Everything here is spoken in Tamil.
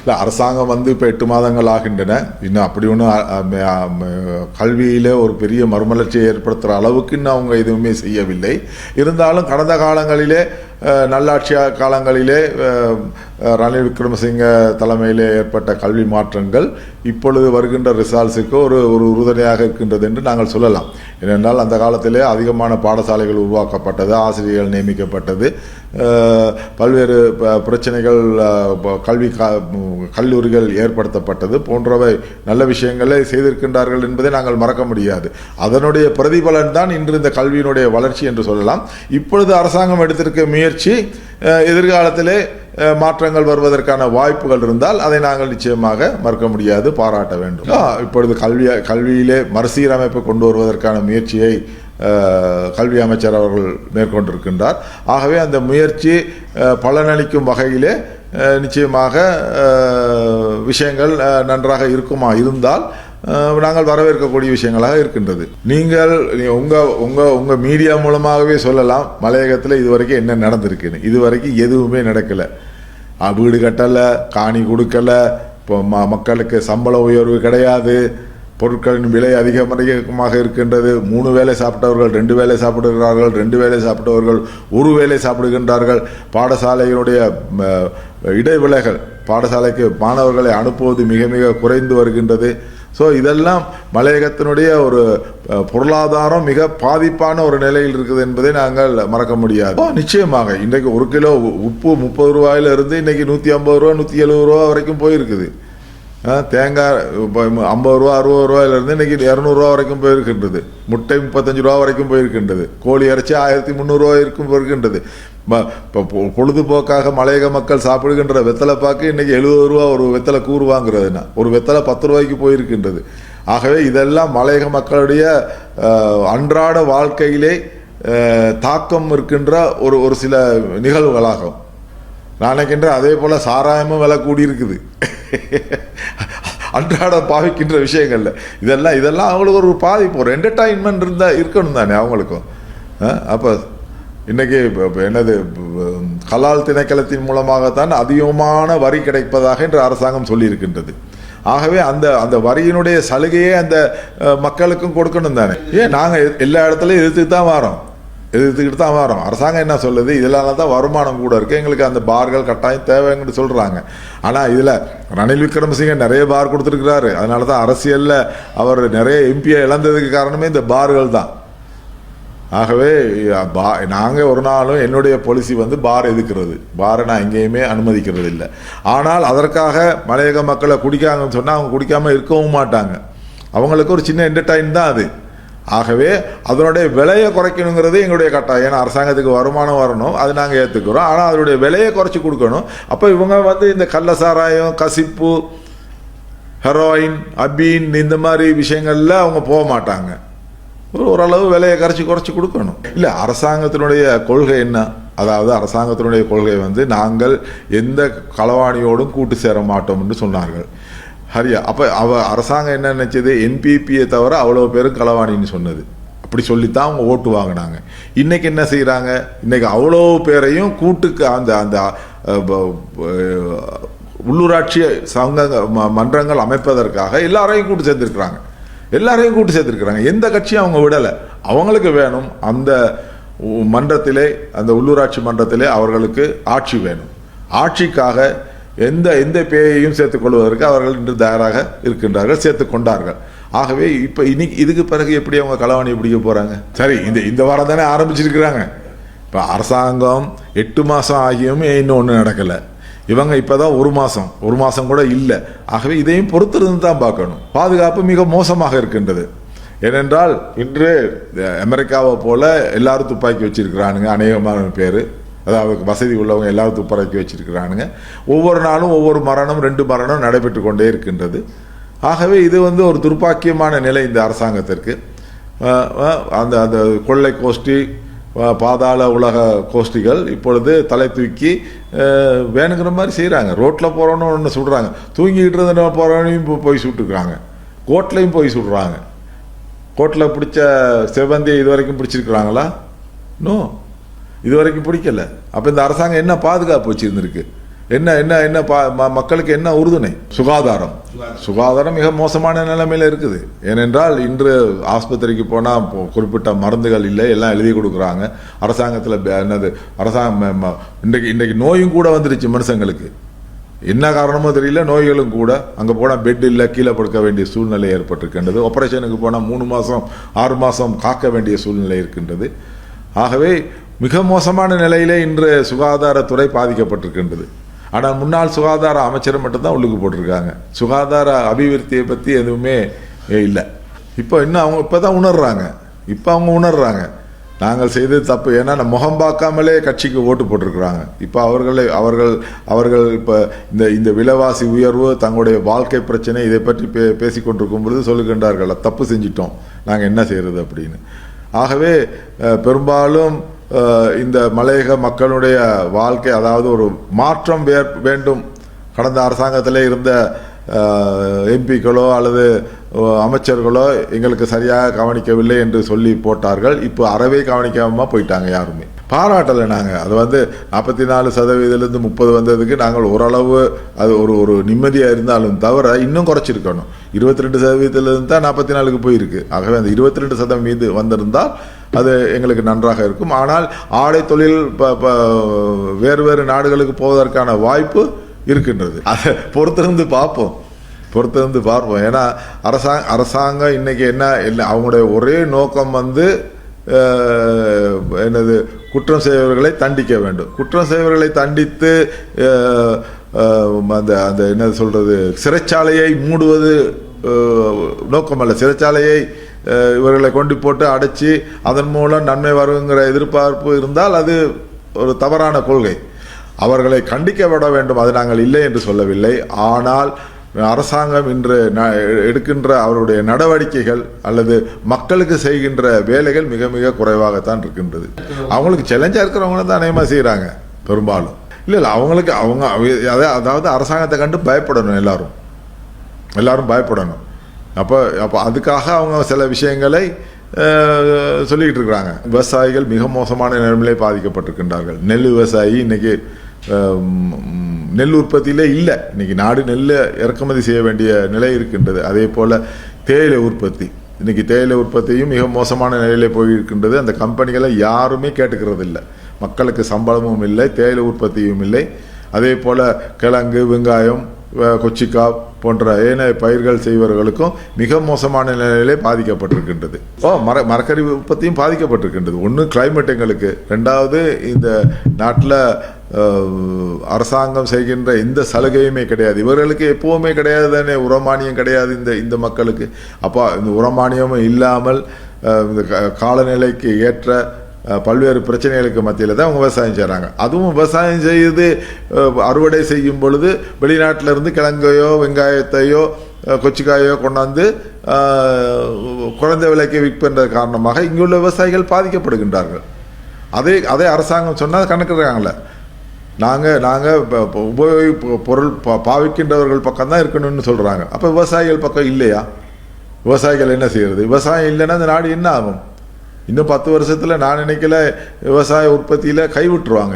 இல்லை அரசாங்கம் வந்து இப்போ எட்டு மாதங்கள் ஆகின்றன. இன்னும் அப்படி ஒன்றும் கல்வியில் ஒரு பெரிய மறுமலர்ச்சியை ஏற்படுத்துகிற அளவுக்கு இன்னும் அவங்க எதுவுமே செய்யவில்லை. இருந்தாலும் கடந்த காலங்களிலே அஹ், நல்லாட்சி காலங்களிலே ரணில் விக்ரமசிங்க தலைமையிலே ஏற்பட்ட கல்வி மாற்றங்கள் இப்பொழுது வருகின்ற ரிசால்ட்ஸுக்கு ஒரு ஒரு உறுதுணையாக இருக்கின்றது என்று நாங்கள் சொல்லலாம். ஏனென்றால் அந்த காலத்திலே அதிகமான பாடசாலைகள் உருவாக்கப்பட்டது ஆசிரியர்கள் நியமிக்கப்பட்டது. பல்வேறு ப- பிரச்சனைகள் கல்வி கல்லூரிகள் ஏற்படுத்தப்பட்டது போன்றவை நல்ல விஷயங்களை செய்திருக்கின்றார்கள் என்பதை நாங்கள் மறக்க முடியாது. அதனுடைய பிரதிபலன் தான் இன்று இந்த கல்வியினுடைய வளர்ச்சி என்று சொல்லலாம். இப்பொழுது அரசாங்கம் எடுத்திருக்க முயற்சி எதிர்காலத்திலே மாற்றங்கள் வருவதற்கான வாய்ப்புகள் இருந்தால் அதை நாங்கள் நிச்சயமாக மறக்க முடியாது பாராட்ட வேண்டும். இப்பொழுது கல்வி கல்வியிலே மறுசீரமைப்பு கொண்டு வருவதற்கான முயற்சியை கல்வி அமைச்சர் அவர்கள் மேற்கொண்டிருக்கின்றார். ஆகவே அந்த முயற்சி பலனளிக்கும் வகையிலே நிச்சயமாக விஷயங்கள் நன்றாக இருக்குமா இருந்தால் நாங்கள் வரவேற்கக்கூடிய விஷயங்களாக இருக்கின்றது. நீங்கள் உங்கள் உங்கள் உங்கள் மீடியா மூலமாகவே சொல்லலாம் மலையகத்தில் இதுவரைக்கும் என்ன நடந்திருக்குன்னு. இதுவரைக்கும் எதுவுமே நடக்கலை. வீடு கட்டலை காணி கொடுக்கல இப்போ ம- மக்களுக்கு சம்பள உயர்வு கிடையாது. பொருட்களின் விலை அதிகமாக இருக்கின்றது. மூணு வேளை சாப்பிட்டவர்கள் ரெண்டு வேலை சாப்பிடுகிறார்கள் ரெண்டு வேளை சாப்பிட்டவர்கள் ஒரு வேலை சாப்பிடுகின்றார்கள். பாடசாலையினுடைய இடைவிலைகள் பாடசாலைக்கு மாணவர்களை அனுப்புவது மிக மிக குறைந்து வருகின்றது. ஸோ இதெல்லாம் மலையகத்தினுடைய ஒரு பொருளாதாரம் மிக பாதிப்பான ஒரு நிலையில் இருக்குது என்பதை நாங்கள் மறக்க முடியாது. நிச்சயமாக இன்றைக்கு ஒரு கிலோ உ- உப்பு முப்பது ரூபாயிலிருந்து இன்றைக்கி நூற்றி ஐம்பது ரூபா நூற்றி எழுபது ரூபா வரைக்கும் போயிருக்குது. தேங்காய் இப்போ ஐம்பது ரூபா அறுபது ரூபாயிலேருந்து இன்னைக்கு இரநூறுவா வரைக்கும் போயிருக்கின்றது. முட்டை முப்பத்தஞ்சு ரூபா வரைக்கும் போயிருக்கின்றது. கோழி இறைச்சி ஆயிரத்தி முந்நூறுரூவா இருக்கும் போயிருக்கின்றது. இப்போ பொ- பொழுதுபோக்காக மலையக மக்கள் சாப்பிடுகின்ற வெத்தலை பாக்கு இன்றைக்கி எழுபது ரூபா ஒரு வெத்தலை கூறு வாங்குறதுன்னா ஒரு வெத்தலை பத்து ரூபாய்க்கு போயிருக்கின்றது. ஆகவே இதெல்லாம் மலையக மக்களுடைய அன்றாட வாழ்க்கையிலே தாக்கம் இருக்கின்ற ஒரு ஒரு சில நிகழ்வுகளாகும். நான் அதே போல் சாராயமும் விலை கூடி இருக்குது அன்றாட பாவிக்கின்ற விஷயங்கள்ல. இதெல்லாம் இதெல்லாம் அவங்களுக்கு ஒரு பாதிப்பு ஒரு என்டர்டைன்மெண்ட் இருந்தால் இருக்கணும் தானே அவங்களுக்கும். அப்போ இன்றைக்கி என்னது கலால் திணைக்களத்தின் மூலமாகத்தான் அதிகமான வரி கிடைப்பதாக இன்று அரசாங்கம் சொல்லியிருக்கின்றது. ஆகவே அந்த அந்த வரியினுடைய சலுகையே அந்த மக்களுக்கும் கொடுக்கணும் தானே. ஏன் நாங்கள் எல்லா இடத்துலையும் எதிர்த்து தான் வரோம். எதிர்த்துக்கிட்டு தான் வரோம் அரசாங்கம் என்ன சொல்லுது? இதனால தான் வருமானம் கூட இருக்குது எங்களுக்கு அந்த பார்கள் கட்டாயம் தேவைங்கன்னு சொல்கிறாங்க ஆனால் இதில் ரணில் விக்ரமசிங்க நிறைய பார் கொடுத்துருக்கிறாரு. அதனால தான் அரசியலில் அவர் நிறைய எம்பியை இழந்ததுக்கு காரணமே இந்த பார்கள் தான். ஆகவே பா நாங்கள் ஒரு நாளும் என்னுடைய பாலிசி வந்து பார் எதுக்கிறது? பாரை நான் எங்கேயுமே அனுமதிக்கிறது இல்லை ஆனால் அதற்காக மலையக மக்களை குடிக்காங்கன்னு சொன்னால் அவங்க குடிக்காமல் இருக்கவும் மாட்டாங்க. அவங்களுக்கு ஒரு சின்ன என்டர்டைன் தான் அது. ஆகவே அதனுடைய விலையை குறைக்கணுங்கிறது எங்களுடைய கட்டாயம். ஏன்னா அரசாங்கத்துக்கு வருமானம் வரணும் அது நாங்கள் ஏற்றுக்கிறோம் ஆனால் அதனுடைய விலையை குறைச்சி கொடுக்கணும். அப்போ இவங்க வந்து இந்த கள்ள சாராயம் கசிப்பு ஹெரோயின் அபீன் இந்த மாதிரி விஷயங்களில் அவங்க போக மாட்டாங்க. ஒரு ஓரளவு விலையை கரைச்சி குறைச்சி கொடுக்கணும். இல்லை அரசாங்கத்தினுடைய கொள்கை என்ன? அதாவது அரசாங்கத்தினுடைய கொள்கை வந்து நாங்கள் எந்த களவாணியோடும் கூட்டு சேர மாட்டோம் என்று சொன்னார்கள். ஹரியா. அப்போ அவ அரசாங்கம் என்ன நினச்சது? என்பிபியை தவிர அவ்வளோ பேரும் களவாணின்னு சொன்னது. அப்படி சொல்லித்தான் அவங்க ஓட்டு வாங்கினாங்க. இன்றைக்கி என்ன செய்கிறாங்க இன்றைக்கி அவ்வளோ பேரையும் கூட்டுக்கு அந்த அந்த உள்ளூராட்சி சங்க ம- மன்றங்கள் அமைப்பதற்காக எல்லாரையும் கூட்டு சேர்ந்திருக்கிறாங்க எல்லாரையும் கூட்டு சேர்த்துருக்குறாங்க. எந்த கட்சியும் அவங்க விடலை. அவங்களுக்கு வேணும். அந்த மன்றத்திலே அந்த உள்ளூராட்சி மன்றத்திலே அவர்களுக்கு ஆட்சி வேணும். ஆட்சிக்காக எந்த எந்த பேயையும் சேர்த்துக்கொள்வதற்கு அவர்கள் இன்று தயாராக இருக்கின்றார்கள் சேர்த்து கொண்டார்கள். ஆகவே இப்போ இன்னைக்கு இதுக்கு பிறகு எப்படி அவங்க களவாணி பிடிக்க போகிறாங்க சரி இந்த இந்த வாரம் தானே ஆரம்பிச்சிருக்கிறாங்க. இப்போ அரசாங்கம் எட்டு மாதம் ஆகியும் இன்னும் ஒன்றும் நடக்கல. இவங்க இப்போ தான் ஒரு மாதம் ஒரு மாதம் கூட இல்லை. ஆகவே இதையும் பொறுத்திருந்து தான் பார்க்கணும். பாதுகாப்பு மிக மோசமாக இருக்கின்றது. ஏனென்றால் இன்று அமெரிக்காவை போல எல்லாரும் துப்பாக்கி வச்சிருக்கிறானுங்க அநேகமான பேர். அதாவது வசதி உள்ளவங்க எல்லாரும் துப்பாக்கி வச்சிருக்கிறானுங்க. ஒவ்வொரு நாளும் ஒவ்வொரு மரணம் ரெண்டு மரணம் நடைபெற்று கொண்டே இருக்கின்றது. ஆகவே இது வந்து ஒரு துர்ப்பாக்கியமான நிலை இந்த அரசாங்கத்திற்கு. அந்த அந்த கொள்ளை கோஷ்டி பாதாள உலக கோஷ்டிகள் இப்பொழுது தலை தூக்கி வேணுங்கிற மாதிரி செய்கிறாங்க ரோட்டில் போகிறோன்னு ஒன்று சுடுறாங்க தூங்கிக்கிட்டு இருந்த போகிறவனையும் இப்போ போய் சுட்டுக்கிறாங்க. கோட்லையும் போய் சுடுறாங்க. கோட்டில் பிடிச்ச செவந்தியை இது வரைக்கும் பிடிச்சிருக்கிறாங்களா? இன்னும் இது வரைக்கும் பிடிக்கல. அப்போ இந்த அரசாங்கம் என்ன பாதுகாப்பு வச்சிருந்திருக்கு? என்ன என்ன என்ன பா- ம- மக்களுக்கு என்ன உறுதுணை? சுகாதாரம். சுகாதாரம் மிக மோசமான நிலைமையில் இருக்குது. ஏனென்றால் இன்று ஆஸ்பத்திரிக்கு போனால் குறிப்பிட்ட மருந்துகள் இல்லை எல்லாம் எழுதி கொடுக்குறாங்க. அரசாங்கத்தில் என்னது அரசாங்கம் இன்றைக்கு இன்றைக்கு நோயும் கூட வந்துருச்சு மனுஷங்களுக்கு. என்ன காரணமோ தெரியல நோய்களும் கூட. அங்கே போனால் பெட் இல்லை கீழே படுக்க வேண்டிய சூழ்நிலை ஏற்பட்டிருக்கின்றது. ஆப்ரேஷனுக்கு போனால் மூணு மாதம் ஆறு மாதம் காக்க வேண்டிய சூழ்நிலை இருக்கின்றது. ஆகவே மிக மோசமான நிலையிலே இன்று சுகாதாரத்துறை பாதிக்கப்பட்டிருக்கின்றது. ஆனால் முன்னாள் சுகாதார அமைச்சர் மட்டும்தான் உள்ளுக்கு போட்டிருக்காங்க. சுகாதார அபிவிருத்தியை பற்றி எதுவுமே இல்லை. இப்போ இன்னும் அவங்க இப்போ தான் உணர்றாங்க. இப்போ அவங்க உணர்றாங்க. நாங்கள் செய்தது தப்பு. ஏன்னா நம்ம முகம் பார்க்காமலே கட்சிக்கு ஓட்டு போட்டிருக்கிறாங்க. இப்போ அவர்களை அவர்கள் அவர்கள் இப்போ இந்த இந்த விலைவாசி உயர்வு தங்களுடைய வாழ்க்கை பிரச்சனை இதை பற்றி பே பேசிக்கொண்டிருக்கும் பொழுது சொல்லுகின்றார்கள் தப்பு செஞ்சிட்டோம். நாங்கள் என்ன செய்கிறது அப்படின்னு. ஆகவே பெரும்பாலும் இந்த மலையக மக்களுடைய வாழ்க்கை அதாவது ஒரு மாற்றம் வே வேண்டும். கடந்த அரசாங்கத்தில் இருந்த எம்பிக்களோ அல்லது அமைச்சர்களோ எங்களுக்கு சரியாக கவனிக்கவில்லை என்று சொல்லி போட்டார்கள். இப்போ அறவே கவனிக்காமல் போயிட்டாங்க யாருமே. பாராட்டலை நாங்கள் அது வந்து நாற்பத்தி நாலு சதவீதத்துலேருந்து முப்பது வந்ததுக்கு நாங்கள் ஓரளவு அது ஒரு ஒரு நிம்மதியாக இருந்தாலும் தவிர இன்னும் குறைச்சிருக்கணும். இருபத்தி ரெண்டு சதவீதத்துலேருந்து தான் நாற்பத்தி நாலுக்கு போயிருக்கு. ஆகவே அந்த இருபத்தி ரெண்டு சதவீதம் மீது வந்திருந்தால் அது எங்களுக்கு நன்றாக இருக்கும். ஆனால் ஆடை தொழில் இப்போ வேறு வேறு நாடுகளுக்கு போவதற்கான வாய்ப்பு இருக்கின்றது. அதை பொறுத்திருந்து பார்ப்போம். பொறுத்திருந்து பார்ப்போம். ஏன்னா அரசாங்க அரசாங்கம் இன்றைக்கி என்ன இல்லை அவங்களுடைய ஒரே நோக்கம் வந்து என்னது குற்றம் செய்பவர்களை தண்டிக்க வேண்டும். குற்றம் செய்பவர்களை தண்டித்து அந்த அந்த என்ன சொல்கிறது சிறைச்சாலையை மூடுவது நோக்கமல்ல. சிறைச்சாலையை இவர்களை கொண்டு போட்டு அடைச்சி அதன் மூலம் நன்மை வருங்கிற எதிர்பார்ப்பு இருந்தால் அது ஒரு தவறான கொள்கை. அவர்களை கண்டிக்கப்பட வேண்டும். அது நாங்கள் இல்லை என்று சொல்லவில்லை. ஆனால் அரசாங்கம் இன்று ந- எடுக்கின்ற அவருடைய நடவடிக்கைகள் அல்லது மக்களுக்கு செய்கின்ற வேலைகள் மிக மிக குறைவாகத்தான் இருக்கின்றது. அவங்களுக்கு சேலஞ்சாக இருக்கிறவங்க தான் அநேகமாக செய்கிறாங்க பெரும்பாலும். இல்லை இல்லை அவங்களுக்கு அவங்க அதாவது அரசாங்கத்தை கண்டு பயப்படணும் எல்லாரும். எல்லாரும் பயப்படணும். அப்போ அப்போ அதுக்காக அவங்க சில விஷயங்களை சொல்லிக்கிட்டு இருக்கிறாங்க. விவசாயிகள் மிக மோசமான நிலைமையிலே பாதிக்கப்பட்டிருக்கின்றார்கள். நெல் விவசாயி இன்னைக்கு நெல் உற்பத்தியிலே இல்லை. இன்றைக்கி நாடு நெல்லை இறக்குமதி செய்ய வேண்டிய நிலை இருக்கின்றது. அதே போல் தேயிலை உற்பத்தி. இன்னைக்கு தேயிலை உற்பத்தியும் மிக மோசமான நிலையிலே போயிருக்கின்றது. அந்த கம்பெனிகளை யாருமே கேட்டுக்கிறது இல்லை மக்களுக்கு சம்பளமும் இல்லை தேயிலை உற்பத்தியும் இல்லை. அதே போல் கிழங்கு வெங்காயம் கொச்சிக்கா கொச்சிக்காய் போன்ற ஏனைய பயிர்கள் செய்வர்களுக்கும் மிக மோசமான நிலையிலே பாதிக்கப்பட்டிருக்கின்றது. ஓ மர மரக்கறி உற்பத்தியும் பாதிக்கப்பட்டிருக்கின்றது. ஒன்று கிளைமேட் எங்களுக்கு. ரெண்டாவது இந்த நாட்டில் அரசாங்கம் செய்கின்ற எந்த சலுகையுமே கிடையாது. இவர்களுக்கு எப்பவுமே கிடையாது தானே உரமானியம் கிடையாது இந்த இந்த மக்களுக்கு. அப்போ இந்த உரமானியமும் இல்லாமல் இந்த காலநிலைக்கு ஏற்ற பல்வேறு பிரச்சனைகளுக்கு மத்தியில் தான் அவங்க விவசாயம் செய்கிறாங்க அதுவும் விவசாயம் செய்து அறுவடை செய்யும் பொழுது வெளிநாட்டிலேருந்து கிழங்கையோ வெங்காயத்தையோ கொச்சிக்காயோ கொண்டாந்து குறைந்த விலைக்கு விற்பன்ற காரணமாக இங்குள்ள விவசாயிகள் பாதிக்கப்படுகின்றார்கள். அதே அதே அரசாங்கம் சொன்னால் கணக்கிடுறாங்களே நாங்கள் நாங்கள் உபயோகி பொருள் பா- பாவிக்கின்றவர்கள் பக்கம் தான் இருக்கணும்னு சொல்கிறாங்க அப்போ விவசாயிகள் பக்கம் இல்லையா? விவசாயிகள் என்ன செய்கிறது விவசாயம் இல்லைன்னா இந்த நாடு என்ன ஆகும்? இன்னும் பத்து வருஷத்தில் நான் நினைக்கல விவசாய உற்பத்தியில் கைவிட்டுருவாங்க